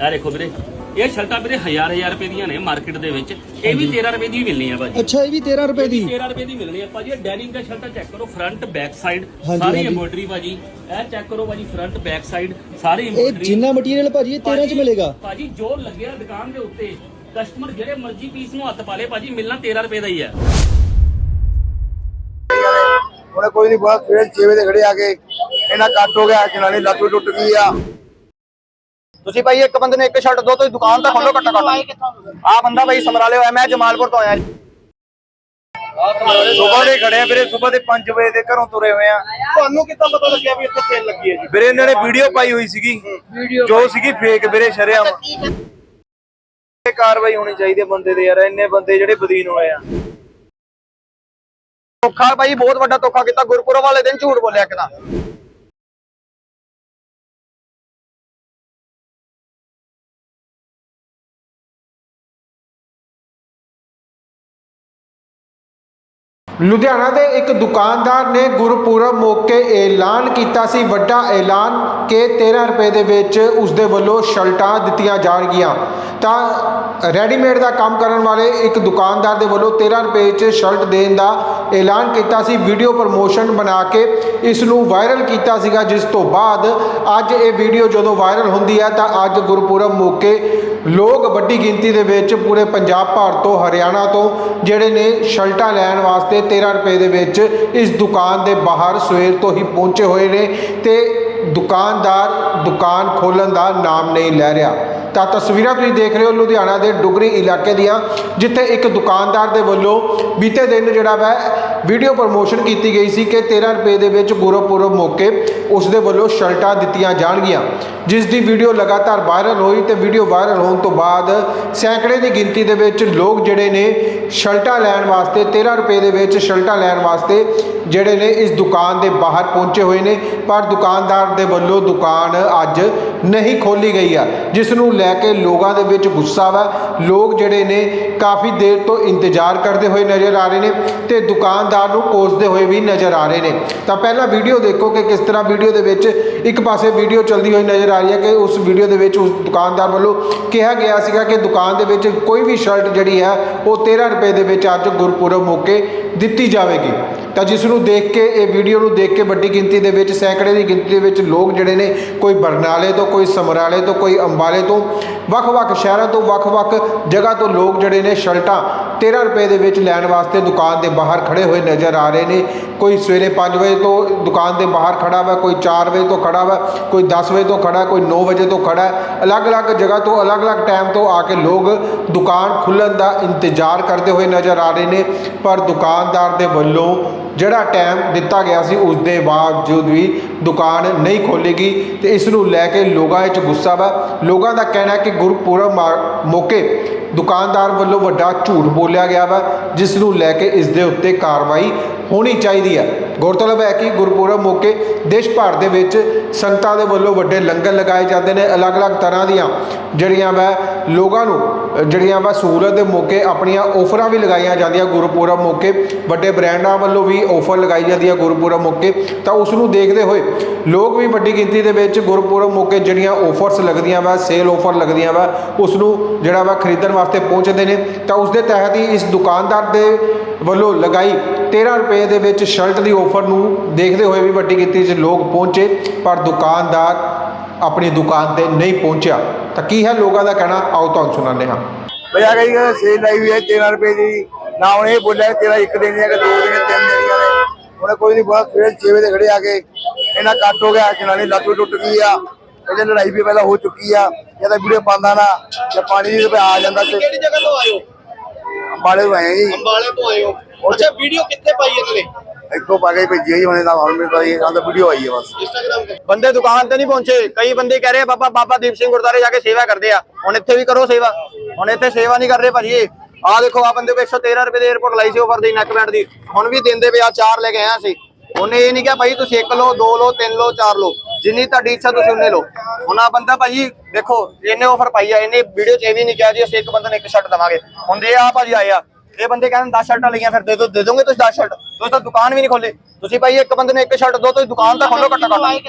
ਇਹ ਦੇਖੋ ਵੀਰੇ ਇਹ ਸ਼ਰਟਾਂ ਵੀਰੇ ਹਜ਼ਾਰ ਹਜ਼ਾਰ ਰੁਪਏ ਦੀਆਂ ਨੇ ਮਾਰਕੀਟ ਦੇ ਵਿੱਚ। ਇਹ ਵੀ 13 ਰੁਪਏ ਦੀ ਮਿਲਣੀ ਆ ਭਾਜੀ। ਅੱਛਾ ਇਹ ਵੀ 13 ਰੁਪਏ ਦੀ। 13 ਰੁਪਏ ਦੀ ਮਿਲਣੀ ਆ ਭਾਜੀ। ਇਹ ਡੈਨਿੰਗ ਦਾ ਸ਼ਰਟਾਂ ਚੈੱਕ ਕਰੋ ਫਰੰਟ ਬੈਕ ਸਾਈਡ ਸਾਰੀ ਹਾਂਜੀ। ਐਮਬੋਇਡਰੀ ਭਾਜੀ। ਇਹ ਚੈੱਕ ਕਰੋ ਭਾਜੀ ਫਰੰਟ ਬੈਕ ਸਾਈਡ ਸਾਰੀ ਇਹ ਐਮਬੋਇਡਰੀ ਜਿੰਨਾ ਮਟੀਰੀਅਲ ਭਾਜੀ ਇਹ 13 ਚ ਮਿਲੇਗਾ। ਭਾਜੀ ਜੋ ਲੱਗਿਆ ਦੁਕਾਨ ਦੇ ਉੱਤੇ ਕਸਟਮਰ ਜਿਹੜੇ ਮਰਜ਼ੀ ਪੀਸ ਨੂੰ ਹੱਥ ਪਾ ਲੇ ਭਾਜੀ ਮਿਲਣਾ 13 ਰੁਪਏ ਦਾ ਹੀ ਹੈ ਉਹਨੇ ਕੋਈ ਨਹੀਂ ਬਾਤ ਫੇਰ 6 ਵਜੇ ਖੜੇ ਆ ਕੇ ਇਹਨਾਂ ਕੱਟ ਹੋ ਗਿਆ ਜਨਾਨੀ ਲੱਤ ਵੀ ਟੁੱਟ ਗਈ ਆ। ਤੁਸੀਂ ਭਾਈ ਇੱਕ ਬੰਦੇ ਨੇ ਇੱਕ ਸ਼ਰਟ ਦੋ ਤੁਸੀਂ ਦੁਕਾਨ ਤਾਂ ਖੋਲੋ ਘੱਟੋ ਘੱਟ। ਆ ਬੰਦਾ ਭਾਈ ਸਮਰਾਲੇ ਹੋਇਆ ਮੈਂ ਜਮਾਲਪੁਰ ਤੋਂ ਆਇਆ ਜੀ। ਸਵੇਰ ਦੇ ਖੜੇ ਆ ਵੀਰੇ ਸਵੇਰ ਦੇ 5 ਵਜੇ ਦੇ ਘਰੋਂ ਤੁਰੇ ਹੋਏ ਆ। ਤੁਹਾਨੂੰ ਕਿੱਦਾਂ ਪਤਾ ਲੱਗਿਆ ਵੀ ਇੱਥੇ ਸੇਲ ਲੱਗੀ ਹੈ ਜੀ? ਵੀਰੇ ਇਹਨਾਂ ਨੇ ਵੀਡੀਓ ਪਾਈ ਹੋਈ ਸੀਗੀ। ਜੋ ਸੀਗੀ ਫੇਕ ਵੀਰੇ ਸ਼ਰਿਆਮ। ਇਹ ਕਾਰਵਾਈ ਹੋਣੀ ਚਾਹੀਦੀ ਹੈ ਬੰਦੇ ਦੇ ਯਾਰ ਇੰਨੇ ਬੰਦੇ ਜਿਹੜੇ ਬਦੀਨ ਹੋਏ ਆ। ਧੋਖਾ ਭਾਈ ਬਹੁਤ ਵੱਡਾ ਧੋਖਾ ਕੀਤਾ ਗੁਰਪੁਰਬ ਵਾਲੇ ਦਿਨ ਝੂਠ ਬੋਲਿਆ ਕਿਦਾਂ ਲੁਧਿਆਣਾ ਦੇ ਇੱਕ ਦੁਕਾਨਦਾਰ ਨੇ ਗੁਰਪੁਰਬ ਮੌਕੇ ਐਲਾਨ ਕੀਤਾ ਸੀ। ਵੱਡਾ ਐਲਾਨ ਕਿ 13 ਰੁਪਏ ਦੇ ਵਿੱਚ ਉਸ ਦੇ ਵੱਲੋਂ ਸ਼ਰਟਾਂ ਦਿੱਤੀਆਂ ਜਾਣਗੀਆਂ। ਤਾਂ ਰੈਡੀਮੇਡ ਦਾ ਕੰਮ ਕਰਨ ਵਾਲੇ ਇੱਕ ਦੁਕਾਨਦਾਰ ਦੇ ਵੱਲੋਂ 13 ਰੁਪਏ 'ਚ ਸ਼ਰਟ ਦੇਣ ਦਾ ਐਲਾਨ ਕੀਤਾ ਸੀ। ਵੀਡੀਓ ਪ੍ਰਮੋਸ਼ਨ ਬਣਾ ਕੇ ਇਸ ਨੂੰ ਵਾਇਰਲ ਕੀਤਾ ਸੀਗਾ, ਜਿਸ ਤੋਂ ਬਾਅਦ ਅੱਜ ਇਹ ਵੀਡੀਓ ਜਦੋਂ ਵਾਇਰਲ ਹੁੰਦੀ ਹੈ ਤਾਂ ਅੱਜ ਗੁਰਪੁਰਬ ਮੌਕੇ ਲੋਕ ਵੱਡੀ ਗਿਣਤੀ ਦੇ ਵਿੱਚ ਪੂਰੇ ਪੰਜਾਬ ਭਰ ਤੋਂ, ਹਰਿਆਣਾ ਤੋਂ, ਜਿਹੜੇ ਨੇ ਸ਼ਰਟਾਂ ਲੈਣ ਵਾਸਤੇ 13 ਰੁਪਏ ਦੇ ਵਿੱਚ ਇਸ ਦੁਕਾਨ ਦੇ ਬਾਹਰ ਸਵੇਰ ਤੋਂ ਹੀ ਪਹੁੰਚੇ ਹੋਏ ਨੇ ਤੇ ਦੁਕਾਨਦਾਰ ਦੁਕਾਨ ਖੋਲਣ ਦਾ ਨਾਮ ਨਹੀਂ ਲੈ ਰਿਹਾ। ਤਾਂ ਤਸਵੀਰਾਂ ਤੁਸੀਂ ਦੇਖ ਰਹੇ ਹੋ ਲੁਧਿਆਣਾ ਦੇ ਡੁਗਰੀ ਇਲਾਕੇ ਦੀਆਂ, ਜਿੱਥੇ ਇੱਕ ਦੁਕਾਨਦਾਰ ਦੇ ਵੱਲੋਂ ਬੀਤੇ ਦਿਨ ਜਿਹੜਾ ਵਾ ਵੀਡੀਓ ਪ੍ਰਮੋਸ਼ਨ ਕੀਤੀ ਗਈ ਸੀ ਕਿ 13 ਰੁਪਏ ਦੇ ਵਿੱਚ ਗੁਰਪੁਰਬ ਮੌਕੇ ਉਸ ਦੇ ਵੱਲੋਂ ਸ਼ਰਟਾਂ ਦਿੱਤੀਆਂ ਜਾਣਗੀਆਂ, ਜਿਸ ਦੀ ਵੀਡੀਓ ਲਗਾਤਾਰ ਵਾਇਰਲ ਹੋਈ ਤੇ ਵੀਡੀਓ ਵਾਇਰਲ ਹੋਣ ਤੋਂ ਬਾਅਦ ਸੈਂਕੜੇ ਦੀ ਗਿਣਤੀ ਦੇ ਵਿੱਚ ਲੋਕ ਜਿਹੜੇ ਨੇ ਸ਼ਰਟਾਂ ਲੈਣ ਵਾਸਤੇ 13 ਰੁਪਏ ਦੇ ਵਿੱਚ ਸ਼ਰਟਾਂ ਲੈਣ ਵਾਸਤੇ ਜਿਹੜੇ ਨੇ ਇਸ ਦੁਕਾਨ ਦੇ ਬਾਹਰ ਪਹੁੰਚੇ ਹੋਏ ਨੇ, ਪਰ ਦੁਕਾਨਦਾਰ ਦੇ ਵੱਲੋਂ ਦੁਕਾਨ ਅੱਜ ਨਹੀਂ ਖੋਲੀ ਗਈ ਆ, ਜਿਸ ਨੂੰ ਲੈ ਕੇ ਲੋਕਾਂ ਦੇ ਵਿੱਚ ਗੁੱਸਾ ਵਾ। ਲੋਕ ਜਿਹੜੇ ਨੇ ਕਾਫੀ ਦੇਰ ਤੋਂ ਇੰਤਜ਼ਾਰ ਕਰਦੇ ਹੋਏ ਨਜ਼ਰ ਆ ਰਹੇ ਨੇ ਤੇ ਦੁਕਾਨਦਾਰ ਨੂੰ ਕੋਸਦੇ ਹੋਏ ਵੀ ਨਜ਼ਰ ਆ ਰਹੇ ਨੇ। ਤਾਂ ਪਹਿਲਾਂ ਵੀਡੀਓ ਦੇਖੋ ਕਿ ਕਿਸ ਤਰ੍ਹਾਂ ਵੀਡੀਓ ਦੇ ਵਿੱਚ ਇੱਕ ਪਾਸੇ ਵੀਡੀਓ ਚੱਲਦੀ ਹੋਈ ਨਜ਼ਰ ਆ ਰਹੀ ਹੈ ਕਿ ਉਸ ਵੀਡੀਓ ਦੇ ਵਿੱਚ ਉਸ ਦੁਕਾਨਦਾਰ ਵੱਲੋਂ ਕਿਹਾ ਗਿਆ ਸੀਗਾ ਕਿ ਦੁਕਾਨ ਦੇ ਵਿੱਚ ਕੋਈ ਵੀ ਸ਼ਰਟ ਜਿਹੜੀ ਹੈ, ਉਹ 13 ਰੁਪਏ ਦੇ ਵਿੱਚ ਅੱਜ ਗੁਰਪੁਰਬ ਮੌਕੇ ਦਿੱਤੀ ਜਾਵੇਗੀ। ਤਾਂ ਜਿਸ ਨੂੰ ਦੇਖ ਕੇ, ਇਹ ਵੀਡੀਓ ਨੂੰ ਦੇਖ ਕੇ ਵੱਡੀ ਗਿਣਤੀ ਦੇ ਵਿੱਚ, ਸੈਂਕੜੇ ਦੀ ਗਿਣਤੀ ਦੇ ਵਿੱਚ ਲੋਕ ਜਿਹੜੇ ਨੇ, ਕੋਈ ਬਰਨਾਲੇ ਤੋਂ, ਕੋਈ ਸਮਰਾਲੇ ਤੋਂ, ਕੋਈ ਅੰਬਾਲੇ ਤੋਂ, ਵੱਖ-ਵੱਖ ਸ਼ਹਿਰਾਂ ਤੋਂ, ਵੱਖ-ਵੱਖ ਜਗ੍ਹਾ ਤੋਂ ਲੋਕ ਜਿਹੜੇ ਨੇ ਸ਼ਰਟਾਂ 13 ਰੁਪਏ ਦੇ ਵਿੱਚ ਲੈਣ ਵਾਸਤੇ ਦੁਕਾਨ ਦੇ ਬਾਹਰ ਖੜੇ ਹੋਏ ਨਜ਼ਰ ਆ ਰਹੇ ਨੇ। ਕੋਈ ਸਵੇਰੇ 5 ਵਜੇ ਤੋਂ ਦੁਕਾਨ ਦੇ ਬਾਹਰ ਖੜਾ ਵਾ, ਕੋਈ 4 ਵਜੇ ਤੋਂ ਖੜਾ ਵਾ, ਕੋਈ 10 ਵਜੇ ਤੋਂ ਖੜਾ, ਕੋਈ 9 ਵਜੇ ਤੋਂ ਖੜਾ। ਅਲੱਗ-ਅਲੱਗ ਜਗ੍ਹਾ ਤੋਂ, ਅਲੱਗ-ਅਲੱਗ ਟਾਈਮ ਤੋਂ ਆ ਕੇ ਲੋਕ ਦੁਕਾਨ ਖੁੱਲਣ ਦਾ ਇੰਤਜ਼ਾਰ ਕਰਦੇ ਹੋਏ ਨਜ਼ਰ ਆ ਰਹੇ ਨੇ। ਪਰ ਦੁਕਾਨਦਾਰ ਦੇ ਵੱਲੋਂ ਜਿਹੜਾ ਟਾਈਮ ਦਿੱਤਾ ਗਿਆ ਸੀ, ਉਸ ਦੇ ਬਾਵਜੂਦ ਵੀ ਦੁਕਾਨ ਨਹੀਂ ਖੋਲੇਗੀ ਤੇ ਇਸ ਨੂੰ ਲੈ ਕੇ ਲੋਕਾਂ ਵਿੱਚ ਗੁੱਸਾ ਵਾ। ਲੋਕਾਂ ਦਾ ਕਹਿਣਾ ਹੈ ਕਿ ਗੁਰਪੁਰਬ ਮਾ- ਮੌਕੇ ਦੁਕਾਨਦਾਰ ਵੱਲੋਂ ਵੱਡਾ ਝੂਠ ਬੋਲਿਆ ਗਿਆ ਵਾ ਜਿਸ ਨੂੰ ਲੈ ਕੇ ਇਸ ਦੇ ਉੱਤੇ ਕਾਰਵਾਈ ਹੋਣੀ ਚਾਹੀਦੀ ਹੈ ਗੌਰਤਲਬ ਹੈ ਕਿ ਗੁਰਪੁਰਬ ਮੌਕੇ ਦੇਸ਼ ਭਰ ਦੇ ਵਿੱਚ ਸੰਗਤਾਂ ਦੇ ਵੱਲੋਂ ਵੱਡੇ ਲੰਗਰ ਲਗਾਏ ਜਾਂਦੇ ਨੇ ਅਲੱਗ-ਅਲੱਗ ਤਰ੍ਹਾਂ ਦੀਆਂ, ਜਿਹੜੀਆਂ ਵਾ ਲੋਕਾਂ ਨੂੰ, ਜਿਹੜੀਆਂ ਵਾ ਸਹੂਲਤ ਦੇ ਮੌਕੇ ਆਪਣੀਆਂ ਆਫਰਾਂ ਵੀ ਲਗਾਈਆਂ ਜਾਂਦੀਆਂ ਗੁਰਪੁਰਬ ਮੌਕੇ, ਵੱਡੇ ਬ੍ਰਾਂਡਾਂ ਵੱਲੋਂ ਵੀ ਆਫਰ ਲਗਾਈ ਜਾਂਦੀ ਹੈ ਗੁਰਪੁਰਬ ਮੌਕੇ, ਤਾਂ ਉਸ ਨੂੰ ਦੇਖਦੇ ਹੋਏ ਲੋਕ ਵੀ ਵੱਡੀ ਗਿਣਤੀ ਦੇ ਵਿੱਚ ਗੁਰਪੁਰਬ ਮੌਕੇ ਜਿਹੜੀਆਂ ਆਫਰਸ ਲੱਗਦੀਆਂ ਵਾ, ਸੇਲ ਆਫਰ ਲੱਗਦੀਆਂ ਵਾ, ਉਸ ਨੂੰ ਜਿਹੜਾ ਵਾ ਖਰੀਦਣ ਵਾਸਤੇ ਪਹੁੰਚਦੇ ਨੇ, ਤਾਂ ਉਸ ਦੇ ਤਹਿਤ ਹੀ ਇਸ ਦੁਕਾਨਦਾਰ ਦੇ ਵੱਲੋਂ ਲਗਾਈ 13 ਰੁਪਏ ਦੇ ਵਿੱਚ ਸ਼ਰਟ ਦੀ ਆਫਰ ਨੂੰ ਦੇਖਦੇ ਹੋਏ ਵੀ ਵੱਡੀ ਗਿਣਤੀ 'ਚ ਲੋਕ ਪਹੁੰਚੇ ਪਰ ਦੁਕਾਨਦਾਰ ਆਪਣੀ ਦੁਕਾਨ ਤੇ ਨਹੀਂ ਪਹੁੰਚਿਆ। ਤਾਂ ਕੀ ਹੈ ਲੋਕਾਂ ਦਾ ਕਹਿਣਾ? ਆਓ ਤੁਹਾਨੂੰ ਸੁਣਾਉਂਦੇ ਹਾਂ। ਭਈਆ ਕਹੀ ਸੇਲ ਲਾਈ ਹੋਈ ਹੈ 13 ਰੁਪਏ ਦੀ। ਨਾ ਉਹਨੇ ਇਹ ਬੋਲਿਆ ਤੇਰਾ ਇੱਕ ਦਿਨ ਜਾਂ ਦੋ ਦਿਨ ਤਿੰਨ ਦਿਨ ਨੇ। ਉਹਨੇ ਕੋਈ ਨਹੀਂ ਬਾਤ ਫੇਰ 6 ਵਜੇ ਖੜੇ ਆ ਕੇ ਇਹਨਾਂ ਕੱਟ ਹੋ ਗਿਆ ਜਨਾਨੀ ਲੱਤ ਵੀ ਟੁੱਟ ਗਈ ਆ। ਇਹਦੇ ਲੜਾਈ ਵੀ ਪਹਿਲਾਂ ਹੋ ਚੁੱਕੀ ਆ। ਇਹਦਾ ਵੀਡੀਓ ਪਾਉਂਦਾ ਨਾ ਜੇ ਪਾਣੀ ਦੀ ਰੁਪਏ ਆ ਜਾਂਦਾ ਤੇ ਕਿਹੜੀ ਜਗ੍ਹਾ ਤੋਂ ਹੋ? ਅੰਬਾਲੇ ਤੋਂ ਆਏ ਜੀ। ਅੰਬਾਲੇ ਤੋਂ ਆਏ ਹੋ ਅੱਛਾ ਵੀਡੀਓ ਕਿੱਥੇ ਪਾਈ ਇਹਨਾਂ ਨੇ ਇੱਕੋ ਪਾ ਕੇ ਭੇਜੀ ਜੀ ਉਹਨੇ ਤਾਂ ਹੁਣ ਮੇਰੇ ਪਾਈ ਇਹਨਾਂ ਦਾ ਵੀਡੀਓ ਆਈ ਹੈ ਬਸ। ਇੰਸਟਾਗ੍ਰਾਮ ਤੇ। ਬੰਦੇ ਦੁਕਾਨ ਤੇ ਨਹੀਂ ਪਹੁੰਚੇ। ਕਈ ਬੰਦੇ ਕਹਿ ਰਹੇ ਆ, ਬਾਬਾ ਬਾਬਾ ਦੀਪ ਸਿੰਘ ਗੁਰਦਾਰੇ ਜਾ ਕੇ ਸੇਵਾ ਕਰਦੇ ਆ। ਹੁਣ ਇੱਥੇ ਵੀ ਕਰੋ ਸੇਵਾ। ਹੁਣ ਇੱਥੇ ਸੇਵਾ ਨਹੀਂ ਕਰ ਰਹੇ ਭਾਜੀ ਆ ਦੇਖੋ ਆ ਬੰਦੇ ਕੋ 113 ਰੁਪਏ ਦੀ 에어ਪੋਰਟ ਲਾਈ ਸੀ ਓਵਰ ਦੀ ਨੈਕ ਬੈਂਡ ਦੀ। ਹੁਣ ਵੀ ਦਿੰਦੇ ਪਿਆ ਚਾਰ ਲੈ ਕੇ ਆਇਆ ਸੀ ਉਹਨੇ ਇਹ ਨਹੀਂ ਕਿਹਾ ਭਾਈ ਤੁਸੀਂ ਇੱਕ ਲਓ ਦੋ ਲਓ ਤਿੰਨ ਲਓ ਚਾਰ ਲਓ। ਜਿੰਨੀ ਤੁਹਾਡੀ ਇੱਛਾ ਤੁਸੀਂ ਉਹਨੇ ਲਓ। ਹੁਣ ਆ ਬੰਦਾ ਭਾਜੀ ਦੇਖੋ ਇਹਨੇ ਆਫਰ ਪਾਈ ਆ ਇਹਨੇ ਵੀਡੀਓ 'ਚ ਇਹ ਵੀ ਨਹੀਂ ਕਿਹਾ ਜੀ ਅਸੀਂ ਇੱਕ ਬੰਦੇ ਨੂੰ ਇੱਕ ਸ਼ਰਟ ਦਵਾਂਗੇ। ਹੁਣ ਜੇ ਆ ਭਾਜੀ ਆਏ ਆ ਇਹ ਬੰਦੇ ਕਹਿੰਦੇ 10 ਸ਼ਰਟਾਂ ਲਈਆਂ ਫਿਰ ਦੇ ਦੋ ਦੇ ਦੋਗੇ ਤੁਸੀਂ 10 ਸ਼ਰਟ? ਤੁਸੀਂ ਤਾਂ ਦੁਕਾਨ ਵੀ ਨਹੀਂ ਖੋਲੇ ਤੁਸੀਂ ਭਾਈ ਇੱਕ ਬੰਦੇ ਨੂੰ ਇੱਕ ਸ਼ਰਟ ਦੋ ਤੁਸੀਂ ਦੁਕਾਨ ਤਾਂ ਖੋਲੋ ਘੱਟੋ ਘੱਟ।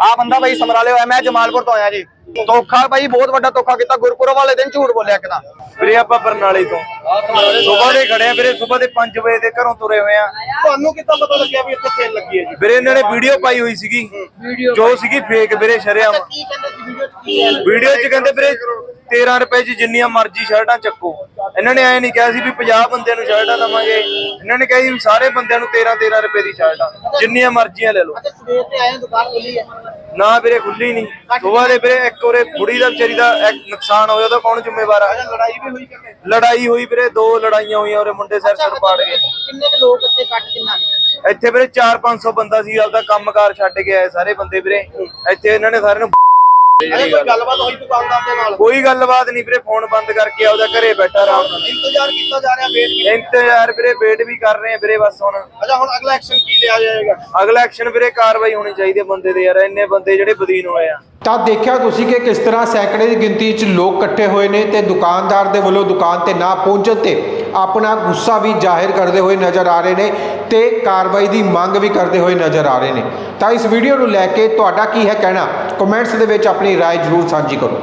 ਆ ਬੰਦਾ ਭਾਈ ਸਮਰਾਲੇ ਹੋਇਆ ਮੈਂ ਜਮਾਲਪੁਰ ਤੋਂ ਆਇਆ ਜੀ। ਧੋਖਾ ਭਾਈ ਬਹੁਤ ਵੱਡਾ ਧੋਖਾ ਕੀਤਾ ਗੁਰਪੁਰਬ ਵਾਲੇ ਦਿਨ ਝੂਠ ਬੋਲਿਆ ਕਿਦਾਂ ਵੀਰੇ ਆਪਾਂ ਬਰਨਾਲੇ ਤੋਂ। ਸਵੇਰ ਦੇ ਖੜੇ ਆ ਵੀਰੇ ਸਵੇਰ ਦੇ 5 ਵਜੇ ਦੇ ਘਰੋਂ ਤੁਰੇ ਹੋਏ ਆ। ਤੁਹਾਨੂੰ ਕਿੱਦਾਂ ਪਤਾ ਲੱਗਿਆ ਵੀ ਇੱਥੇ ਸੇਲ ਲੱਗੀ ਹੈ ਜੀ? ਵੀਰੇ ਇਹਨਾਂ ਨੇ ਵੀਡੀਓ ਪਾਈ ਹੋਈ ਸੀਗੀ। ਜੋ ਸੀਗੀ ਫੇਕ ਵੀਰੇ ਸ਼ਰਿਆਮ। ਵੀਡੀਓ 'ਚ ਕਹਿੰਦੇ ਵੀਰੇ 13 ਰੁਪਏ 'ਚ ਜਿੰਨੀਆਂ ਮਰਜ਼ੀ ਸ਼ਰਟਾਂ ਚੱਕੋ। ਇਹਨਾਂ ਨੇ ਐ ਨਹੀਂ ਕਿਹਾ ਸੀ ਵੀ 50 ਬੰਦਿਆਂ ਨੂੰ ਸ਼ਰਟਾਂ ਦਵਾਂਗੇ। ਇਹਨਾਂ ਨੇ ਕਿਹਾ ਸੀ ਸਾਰੇ ਬੰਦਿਆਂ ਨੂੰ 13 13 ਰੁਪਏ ਦੀ ਸ਼ਰਟਾਂ ਜਿੰਨੀਆਂ ਮਰਜ਼ੀਆਂ ਲੈ ਲਓ। ਅੱਛਾ ਸਵੇਰ ਤੇ ਆਏ ਦੁਕਾਨ ਖੁੱਲੀ ਹੈ ਨਾ ਵੀਰੇ ਖੁੱਲੀ ਨਹੀਂ। ਸਵੇਰ ਦੇ ਵੀਰੇ ਇੱਕ ਉਹਰੇ ਬੁੜੀ ਦਾ ਵਿਚਾਰੀ ਦਾ ਇੱਕ ਨੁਕਸਾਨ ਹੋਇਆ ਉਹਦਾ ਕੌਣ ਜ਼ਿੰਮੇਵਾਰ ਆ? ਲੜਾਈ ਵੀ ਹੋਈ ਕਿੰਨੇ ਲੜਾਈ ਹੋਈ ਵੀਰੇ ਦੋ ਲੜਾਈਆਂ ਹੋਈਆਂ ਉਹਰੇ ਮੁੰਡੇ ਸਿਰ ਸਿਰ ਪਾੜ ਗਏ। ਕਿੰਨੇ ਕੁ ਲੋਕ ਇੱਥੇ ਕੱਟ ਕਿੰਨਾ ਇੱਥੇ ਵੀਰੇ 4-500 ਬੰਦਾ ਸੀ ਆਪਦਾ ਕੰਮਕਾਰ ਛੱਡ ਕੇ ਆਏ ਸਾਰੇ ਬੰਦੇ ਵੀਰੇ। ਇੱਥੇ ਇਹਨਾਂ ਨੇ ਸਾਰਿਆਂ ਨੂੰ ਅਰੇ ਕੋਈ ਗੱਲਬਾਤ ਹੋਈ ਦੁਕਾਨਦਾਰ ਦੇ ਨਾਲ? ਕੋਈ ਗੱਲਬਾਤ ਨਹੀਂ ਵੀਰੇ ਫੋਨ ਬੰਦ ਕਰਕੇ ਆਪਦਾ ਘਰੇ ਬੈਠਾ ਆਰਾਮ ਨਾਲ। ਇੰਤਜ਼ਾਰ ਕੀਤਾ ਜਾ ਰਿਹਾ ਵੇਟ ਕੀਤਾ ਇੰਤਜ਼ਾਰ ਵੀਰੇ ਵੇਟ ਵੀ ਕਰ ਰਹੇ ਆ ਵੀਰੇ ਬਸ ਹੁਣ। ਅੱਛਾ ਹੁਣ ਅਗਲਾ ਐਕਸ਼ਨ ਕੀ ਲਿਆ ਜਾਏਗਾ? ਅਗਲਾ ਐਕਸ਼ਨ ਵੀਰੇ ਕਾਰਵਾਈ ਹੋਣੀ ਚਾਹੀਦੀ ਹੈ ਬੰਦੇ ਦੇ ਯਾਰ ਇੰਨੇ ਬੰਦੇ ਜਿਹੜੇ ਬਦੀਨ ਹੋਏ ਆ। ਤਾਂ ਦੇਖਿਆ ਤੁਸੀਂ ਕਿ ਕਿਸ ਤਰ੍ਹਾਂ ਸੈਂਕੜੇ ਦੀ ਗਿਣਤੀ 'ਚ ਲੋਕ ਇਕੱਠੇ ਹੋਏ ਨੇ ਤੇ ਦੁਕਾਨਦਾਰ ਦੇ ਵੱਲੋਂ ਦੁਕਾਨ ਤੇ ਨਾ ਪਹੁੰਚਣ ਤੇ ਆਪਣਾ ਗੁੱਸਾ ਵੀ ਜ਼ਾਹਿਰ ਕਰਦੇ ਹੋਏ ਨਜ਼ਰ ਆ ਰਹੇ ਨੇ ਤੇ ਕਾਰਵਾਈ ਦੀ ਮੰਗ ਵੀ ਕਰਦੇ ਹੋਏ ਨਜ਼ਰ ਆ ਰਹੇ ਨੇ ਤਾਂ ਇਸ ਵੀਡੀਓ ਨੂੰ ਲੈ ਕੇ ਤੁਹਾਡਾ ਕੀ ਹੈ ਕਹਿਣਾ ਕਮੈਂਟਸ ਦੇ ਵਿੱਚ ਆਪਣੀ رائے ਜ਼ਰੂਰ ਸਾਂਝੀ ਕਰੋ